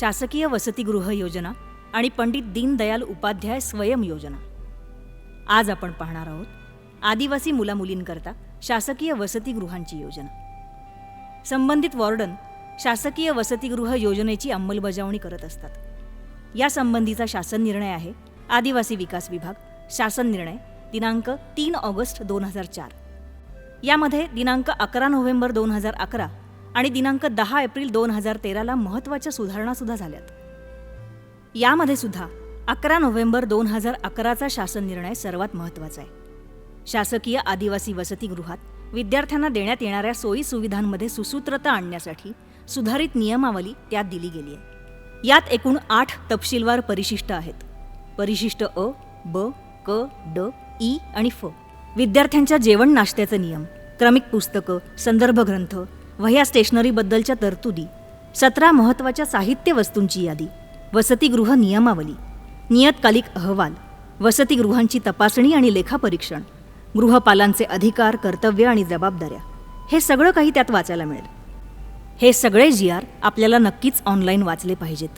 शासकीय वसतिगृह योजना आणि पंडित दीनदयाल उपाध्याय स्वयं योजना. आज आपण पाहणार आहोत आदिवासी मुलामुलींकरता शासकीय वसतिगृहांची योजना. संबंधित वॉर्डन शासकीय वसतिगृह योजनेची अंमलबजावणी करत असतात. या संबंधीचा शासन निर्णय आहे. आदिवासी विकास विभाग शासन निर्णय दिनांक तीन ऑगस्ट दोन हजार चार. यामध्ये दिनांक अकरा नोव्हेंबर दोन हजार अकरा आणि दिनांक दहा एप्रिल दोन हजार तेराला महत्त्वाच्या सुधारणासुद्धा झाल्यात. यामध्ये सुद्धा अकरा नोव्हेंबर दोन हजार अकराचा शासन निर्णय सर्वात महत्त्वाचा आहे. शासकीय आदिवासी वसतिगृहात विद्यार्थ्यांना देण्यात येणाऱ्या सोयी सुविधांमध्ये सुसूत्रता आणण्यासाठी सुधारित नियमावली त्यात दिली गेली आहे. यात एकूण आठ तपशीलवार परिशिष्ट आहेत. परिशिष्ट अ ब क ड ई आणि फ. विद्यार्थ्यांच्या जेवण नाश्त्याचे नियम क्रमिक पुस्तकं संदर्भ ग्रंथ वह्या स्टेशनरीबद्दलच्या तरतुदी. सतरा महत्त्वाच्या साहित्य वस्तूंची यादी. वसतिगृह नियमावली. नियतकालिक अहवाल. वसतिगृहांची तपासणी आणि लेखापरीक्षण. गृहपालांचे अधिकार कर्तव्य आणि जबाबदाऱ्या. हे सगळं काही त्यात वाचायला मिळेल. हे सगळे जी आर आपल्याला नक्कीच ऑनलाईन वाचले पाहिजेत.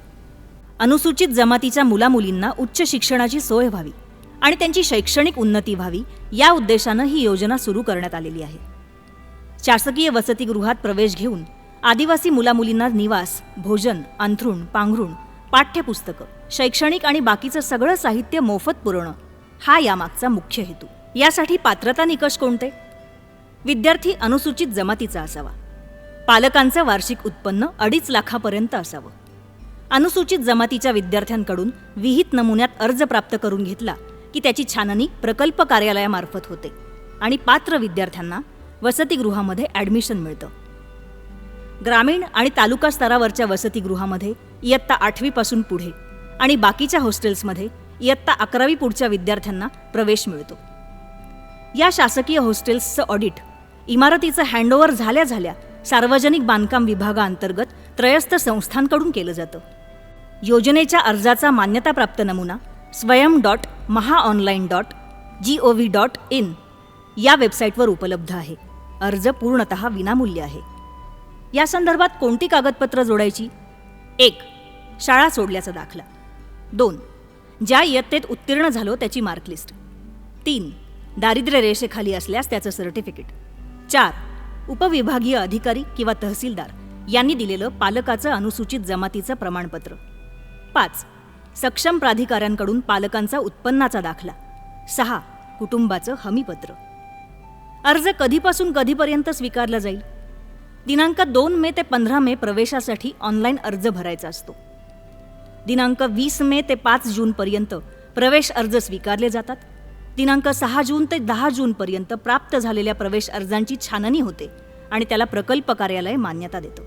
अनुसूचित जमातीच्या मुलामुलींना उच्च शिक्षणाची सोय व्हावी आणि त्यांची शैक्षणिक उन्नती व्हावी या उद्देशानं ही योजना सुरू करण्यात आलेली आहे. शासकीय वसतिगृहात प्रवेश घेऊन आदिवासी मुलामुलींना निवास भोजन अंथरूण पांघरूण पाठ्यपुस्तकं शैक्षणिक आणि बाकीचं सगळं साहित्य मोफत पुरवणं हा यामागचा मुख्य हेतू. यासाठी पात्रता निकष कोणते? विद्यार्थी अनुसूचित जमातीचा असावा. पालकांचं वार्षिक उत्पन्न अडीच लाखापर्यंत असावं. अनुसूचित जमातीच्या विद्यार्थ्यांकडून विहित नमुन्यात अर्ज प्राप्त करून घेतला की त्याची छाननी प्रकल्प कार्यालयामार्फत होते आणि पात्र विद्यार्थ्यांना वसतिगृहामध्ये ॲडमिशन मिळतं. ग्रामीण आणि तालुका स्तरावरच्या वसतिगृहामध्ये इयत्ता आठवीपासून पुढे आणि बाकीच्या हॉस्टेल्समध्ये इयत्ता अकरावी पुढच्या विद्यार्थ्यांना प्रवेश मिळतो. या शासकीय हॉस्टेल्सचं ऑडिट इमारतीचं हँडओव्हर झाल्या झाल्या सार्वजनिक बांधकाम विभागाअंतर्गत त्रयस्थ संस्थांकडून केलं जातं. योजनेच्या अर्जाचा मान्यताप्राप्त नमुना Swayam dot Mahaonline dot G O V dot in या वेबसाईटवर उपलब्ध आहे. अर्ज पूर्णतः विनामूल्य आहे. या संदर्भात कोणती कागदपत्र जोडायची? एक शाळा सोडल्याचा दाखला. दोन ज्या इयत्तेत उत्तीर्ण झालो त्याची मार्कलिस्ट तीन दारिद्र्य रेषेखाली असल्यास त्याचं सर्टिफिकेट चार उपविभागीय अधिकारी किंवा तहसीलदार यांनी दिलेलं पालकाचं अनुसूचित जमातीचं प्रमाणपत्र. पाच सक्षम प्राधिकाऱ्यांकडून पालकांचा उत्पन्नाचा दाखला. सहा कुटुंबाचं हमीपत्र. अर्ज कधीपासून कधीपर्यंत स्वीकारला जाईल? दिनांक दोन मे ते पंधरा मे प्रवेशासाठी ऑनलाईन अर्ज भरायचा असतो. दिनांक वीस मे ते पाच जूनपर्यंत प्रवेश अर्ज स्वीकारले जातात. दिनांक सहा जून ते दहा जूनपर्यंत प्राप्त झालेल्या प्रवेश अर्जांची छाननी होते आणि त्याला प्रकल्प कार्यालय मान्यता देतं.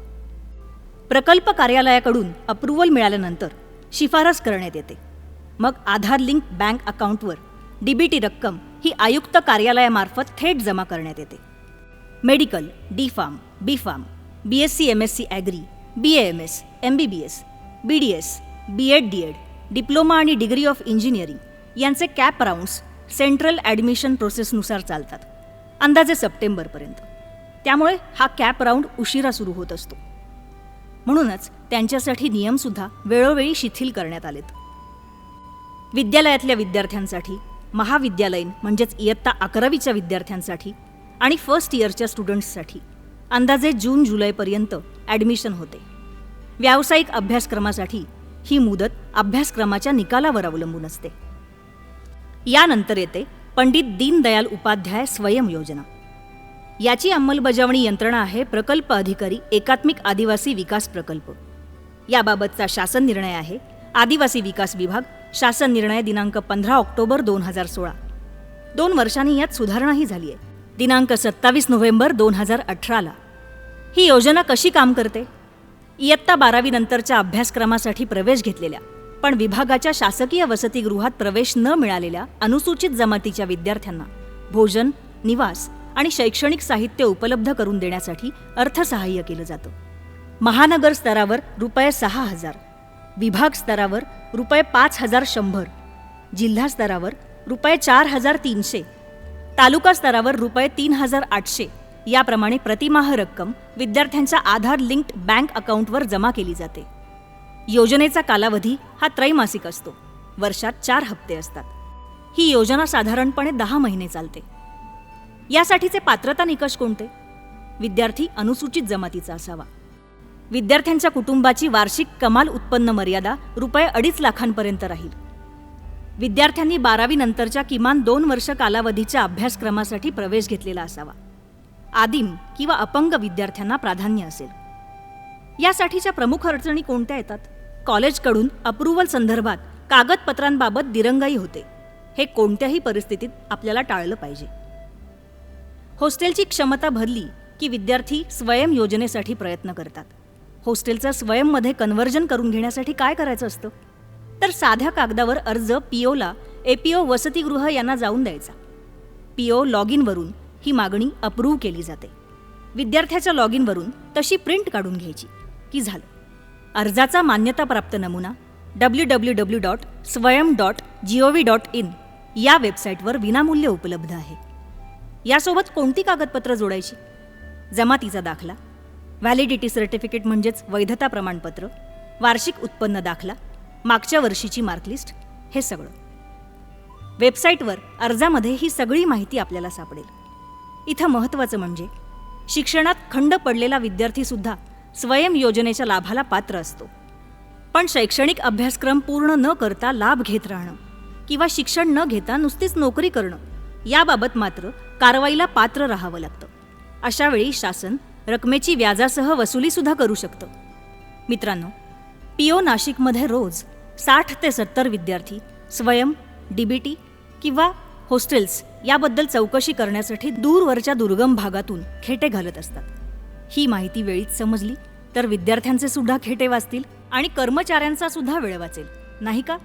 प्रकल्प कार्यालयाकडून अप्रुव्हल मिळाल्यानंतर शिफारस करण्यात येते. मग आधार लिंक बँक अकाउंटवर डीबीटी रक्कम ही आयुक्त कार्यालयामार्फत थेट जमा करण्यात येते. Medical D pharm B pharm B S C M S C agri B A M S M B B S B D S B Ed D Ed diploma आणि डिग्री ऑफ इंजिनिअरिंग यांचे cap rounds central admission प्रोसेसनुसार चालतात अंदाजे सप्टेंबरपर्यंत. त्यामुळे हा cap round उशिरा सुरू होत असतो. म्हणूनच त्यांच्यासाठी नियमसुद्धा वेळोवेळी शिथिल करण्यात आलेत. विद्यालयातल्या विद्यार्थ्यांसाठी महाविद्यालयीन म्हणजेच इयत्ता अकरावीच्या विद्यार्थ्यांसाठी आणि फर्स्ट इयरच्या स्टुडंट्ससाठी अंदाजे जून जुलैपर्यंत ॲडमिशन होते. व्यावसायिक अभ्यासक्रमासाठी ही मुदत अभ्यासक्रमाच्या निकालावर अवलंबून असते. यानंतर येते पंडित दीनदयाल उपाध्याय स्वयं योजना. याची अंमलबजावणी यंत्रणा आहे प्रकल्प अधिकारी एकात्मिक आदिवासी विकास प्रकल्प. याबाबतचा शासन निर्णय आहे आदिवासी विकास विभाग शासन निर्णय दिनांक पंधरा ऑक्टोबर दोन हजार सोळा. दोन वर्षांनी यात सुधारणाही झाली आहे दिनांक सत्तावीस नोव्हेंबर दोन हजार अठराला. ही योजना कशी काम करते? इयत्ता बारावी नंतरच्या अभ्यासक्रमासाठी प्रवेश घेतलेल्या पण विभागाच्या शासकीय वसतिगृहात प्रवेश न मिळालेल्या अनुसूचित जमातीच्या विद्यार्थ्यांना भोजन निवास आणि शैक्षणिक साहित्य उपलब्ध करून देण्यासाठी अर्थसहाय्य केलं जातं. महानगर स्तरावर रुपये सहा हजार विभाग स्तरावर रुपये पाच हजार शंभर जिल्हा स्तरावर रुपये चार हजार तीनशे तालुका स्तरावर रुपये तीन हजार आठशे. याप्रमाणे प्रतिमाह रक्कम विद्यार्थ्यांच्या आधार लिंक्ड बँक अकाउंटवर जमा केली जाते. योजनेचा कालावधी हा त्रैमासिक असतो. वर्षात चार हप्ते असतात. ही योजना साधारणपणे दहा महिने चालते. यासाठीचे पात्रता निकष कोणते? विद्यार्थी अनुसूचित जमातीचा असावा. विद्यार्थ्यांच्या कुटुंबाची वार्षिक कमाल उत्पन्न मर्यादा रुपये अडीच लाखांपर्यंत राहील. विद्यार्थ्यांनी बारावी नंतरच्या किमान दोन वर्ष कालावधीच्या अभ्यासक्रमासाठी प्रवेश घेतलेला असावा. आदिम किंवा अपंग विद्यार्थ्यांना प्राधान्य असेल. यासाठीच्या प्रमुख अडचणी कोणत्या येतात? कॉलेजकडून अप्रुव्हल संदर्भात कागदपत्रांबाबत दिरंगाई होते. हे कोणत्याही परिस्थितीत आपल्याला टाळलं पाहिजे. हॉस्टेलची क्षमता भरली की विद्यार्थी स्वयं योजनेसाठी प्रयत्न करतात. हॉस्टेलचं स्वयंमध्ये कन्व्हर्जन करून घेण्यासाठी काय करायचं असतं? तर साध्या कागदावर अर्ज पीओला ओ वसतिगृह यांना जाऊन द्यायचा. पीओ लॉग इनवरून ही मागणी अप्रूव्ह केली जाते. विद्यार्थ्याच्या लॉग इनवरून तशी प्रिंट काढून घ्यायची. की झालं? अर्जाचा मान्यताप्राप्त नमुना W W W dot Swayam dot G O V dot in या वेबसाईटवर विनामूल्य उपलब्ध आहे. यासोबत कोणती कागदपत्रं जोडायची? जमातीचा दाखला व्हॅलिडिटी सर्टिफिकेट म्हणजेच वैधता प्रमाणपत्र वार्षिक उत्पन्न दाखला मागच्या वर्षीची मार्कलिस्ट हे सगळं. वेबसाईटवर अर्जामध्ये ही सगळी माहिती आपल्याला सापडेल. इथं महत्त्वाचं म्हणजे शिक्षणात खंड पडलेला विद्यार्थीसुद्धा स्वयं योजनेच्या लाभाला पात्र असतो. पण शैक्षणिक अभ्यासक्रम पूर्ण न करता लाभ घेत राहणं किंवा शिक्षण न घेता नुसतीच नोकरी करणं याबाबत मात्र कारवाईला पात्र राहावं लागतं. अशावेळी शासन रकमेची व्याजासह वसुलीसुद्धा करू शकतं. मित्रांनो पीओ नाशिकमध्ये रोज साठ ते सत्तर विद्यार्थी स्वयं डीबीटी किंवा हॉस्टेल्स याबद्दल चौकशी करण्यासाठी दूरवरच्या दुर्गम भागातून खेटे घालत असतात. ही माहिती वेळीच समजली तर विद्यार्थ्यांचे सुद्धा खेटे वाचतील आणि कर्मचाऱ्यांचा सुद्धा वेळ वाचेल. नाही का?